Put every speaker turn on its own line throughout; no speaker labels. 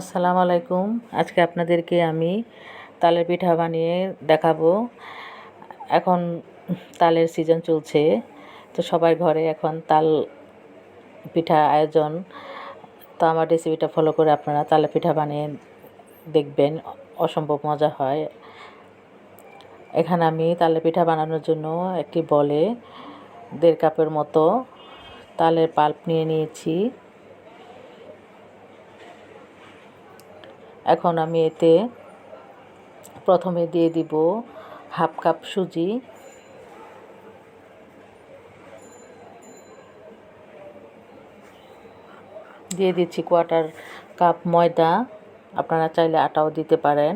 আসসালামু আলাইকুম। আজকে আপনাদেরকে আমি তালের পিঠা বানিয়ে দেখাবো। এখন তালের সিজন চলছে, তো সবার ঘরে এখন তাল পিঠা আয়োজন। তো আমার রেসিপিটা ফলো করে আপনারা তালের পিঠা বানিয়ে দেখবেন, অসম্ভব মজা হয়। এখানে আমি তালের পিঠা বানানোর জন্য একটি বলে দেড় কাপের মতো তালের পাল্প নিয়ে নিয়েছি। এখন আমি এতে প্রথমে দিয়ে দিব হাফ কাপ সুজি। দিয়ে দিচ্ছি কোয়ার্টার কাপ ময়দা, আপনারা চাইলে আটাও দিতে পারেন।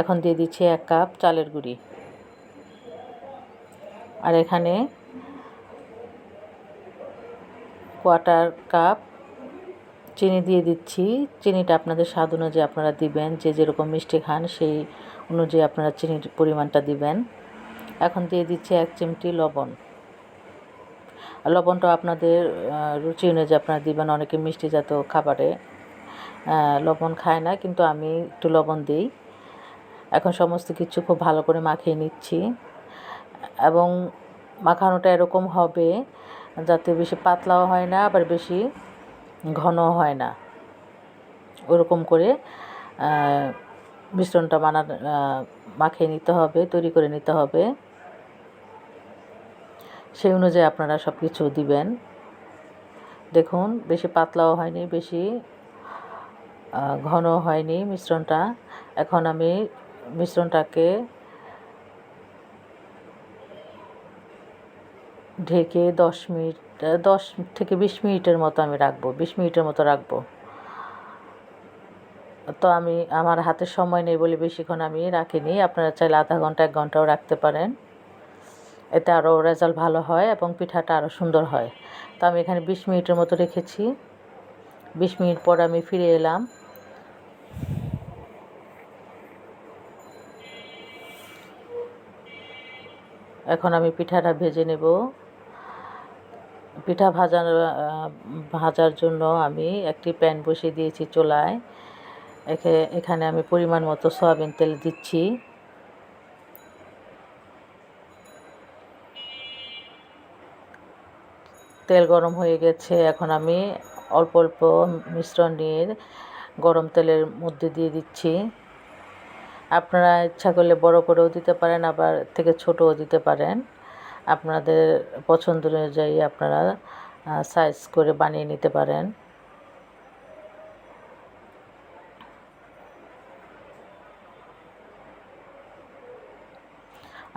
এখন দিয়ে দিচ্ছি এক কাপ চালের গুঁড়ি। আর এখানে কোয়ার্টার কাপ চিনি দিয়ে দিচ্ছি। চিনিটা আপনাদের স্বাদ অনুযায়ী আপনারা দিবেন। যে যেরকম মিষ্টি খান, সেই অনুযায়ী আপনারা চিনির পরিমাণটা দিবেন। এখন দিয়ে দিচ্ছি এক চিমটি লবণ। লবণটা আপনাদের রুচি অনুযায়ী আপনারা দিবেন। অনেকে মিষ্টি জাতীয় খাবারে লবণ খায় না, কিন্তু আমি একটু লবণ দিই। এখন সমস্ত কিছু খুব ভালো করে মাখিয়ে নিচ্ছি। এবং মাখানোটা এরকম হবে, যাতে বেশি পাতলাও হয় না, আবার বেশি ঘন হয় না। ওরকম করে মিশ্রণটা বানা মাখিয়ে নিতে হবে, তৈরি করে নিতে হবে। সেই অনুযায়ী আপনারা সব কিছু দিবেন। দেখুন, বেশি পাতলাও হয়নি, বেশি ঘন হয়নি মিশ্রণটা। এখন আমি মিশ্রণটাকে ঢেকে দশ মিনিট দশ থেকে বিশ মিনিটের মতো আমি রাখব, বিশ মিনিটের মতো রাখব। তো আমি, আমার হাতে সময় নেই বলে বেশিক্ষণ আমি রাখিনি। আপনারা চাইলে আধা ঘণ্টা, এক ঘন্টাও রাখতে পারেন। এতে আরও রেজাল্ট ভালো হয় এবং পিঠাটা আরও সুন্দর হয়। তো আমি এখানে বিশ মিনিটের মতো রেখেছি। বিশ মিনিট পর আমি ফিরে এলাম। এখন আমি পিঠাটা ভেজে নেব। পিঠা ভাজার ভাজার জন্য আমি একটি প্যান বসিয়ে দিয়েছি চোলায়। একে এখানে আমি পরিমাণ মতো সয়াবিন তেল দিচ্ছি। তেল গরম হয়ে গেছে, এখন আমি অল্প অল্প মিশ্রণ নিয়ে গরম তেলের মধ্যে দিয়ে দিচ্ছি। আপনারা ইচ্ছা করলে বড় করেও দিতে পারেন, আবার থেকে ছোটও দিতে পারেন। আপনাদের পছন্দ অনুযায়ী আপনারা সাইজ করে বানিয়ে নিতে পারেন।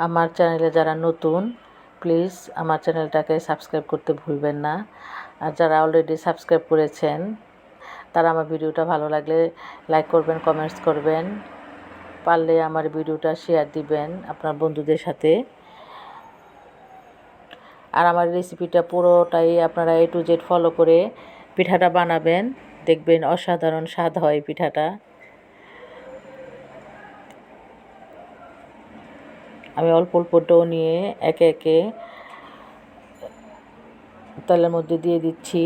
আমার চ্যানেলে যারা নতুন প্লিজ আমার চ্যানেলটাকে সাবস্ক্রাইব করতে ভুলবেন না। আর যারা অলরেডি সাবস্ক্রাইব করেছেন, তারা আমার ভিডিওটা ভালো লাগলে লাইক করবেন কমেন্টস করবেন। পারলে আমার ভিডিওটা শেয়ার দিবেন আপনার বন্ধুদের সাথে। আর আমার রেসিপিটা পুরোটাই আপনারা এ টু জেড ফলো করে পিঠাটা বানাবেন। দেখবেন অসাধারণ স্বাদ হয় পিঠাটা। আমি অল্প অল্প ডো নিয়ে একে একে তেলের মধ্যে দিয়ে দিচ্ছি।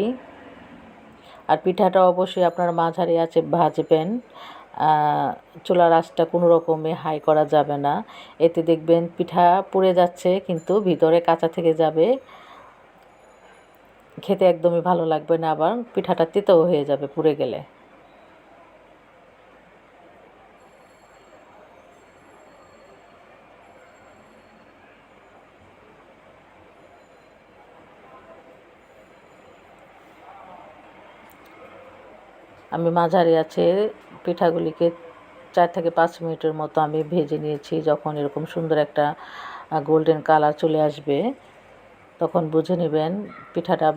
আর পিঠাটা অবশ্যই আপনার মাঝারি আছে ভাজবেন। চুলার আঁচটা কোনো রকমে হাই করা যাবে না। এতে দেখবেন পিঠা পুড়ে যাচ্ছে, কিন্তু ভিতরে কাঁচা থেকে যাবে। খেতে একদমই ভালো লাগবে না, আবার পিঠাটা তেতেও হয়ে যাবে পুড়ে গেলে। আমি মাঝারি আছে পিঠাগুলিকে চার থেকে পাঁচ মিনিটের মতো আমি ভেজে নিয়েছি। যখন এরকম সুন্দর একটা গোল্ডেন কালার চলে আসবে, তখন বুঝে নেবেন পিঠাটা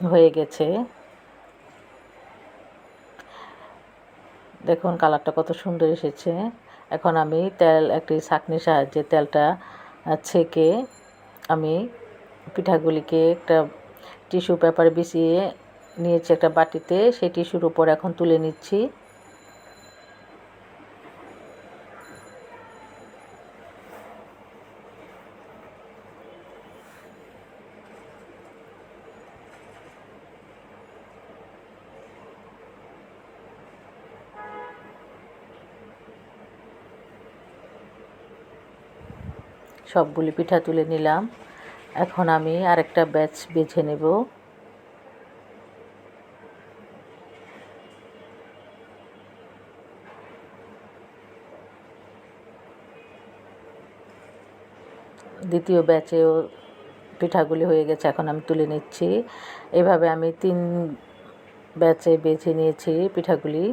হয়ে গেছে। দেখুন কালারটা কত সুন্দর এসেছে। এখন আমি তেল, একটি ছাঁকনির সাহায্যে তেলটা ছেঁকে আমি পিঠাগুলিকে একটা টিস্যু পেপার বিছিয়ে নিয়েছি একটা বাটিতে। সেই টিস্যুর উপর এখন তুলে নিচ্ছি। সবগুলি পিঠা তুলে নিলাম। এখন আমি আরেকটা ব্যাচ বেছে নেব। দ্বিতীয় ব্যাচেও পিঠাগুলি হয়ে গেছে, এখন আমি তুলে নিচ্ছি। এভাবে আমি তিন ব্যাচে বেছে নিয়েছি পিঠাগুলি।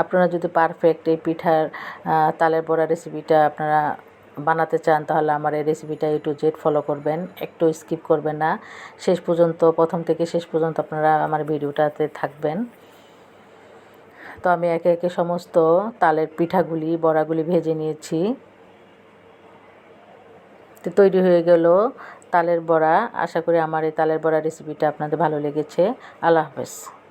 আপনারা যদি পারফেক্ট এই পিঠার তালের বড়া রেসিপিটা আপনারা বানাতে চান, তাহলে আমার এই রেসিপিটা এ টু জেড ফলো করবেন। একটু স্কিপ করবেন না। শেষ পর্যন্ত, প্রথম থেকে শেষ পর্যন্ত আপনারা আমার ভিডিওটাতে থাকবেন। তো আমি একে একে সমস্ত তালের পিঠাগুলি, বড়াগুলি ভেজে নিয়েছি। তো তৈরি হয়ে গেল তালের বড়া। আশা করি আমার এই তালের বড়া রেসিপিটা আপনাদের ভালো লেগেছে। আল্লাহ হাফেজ।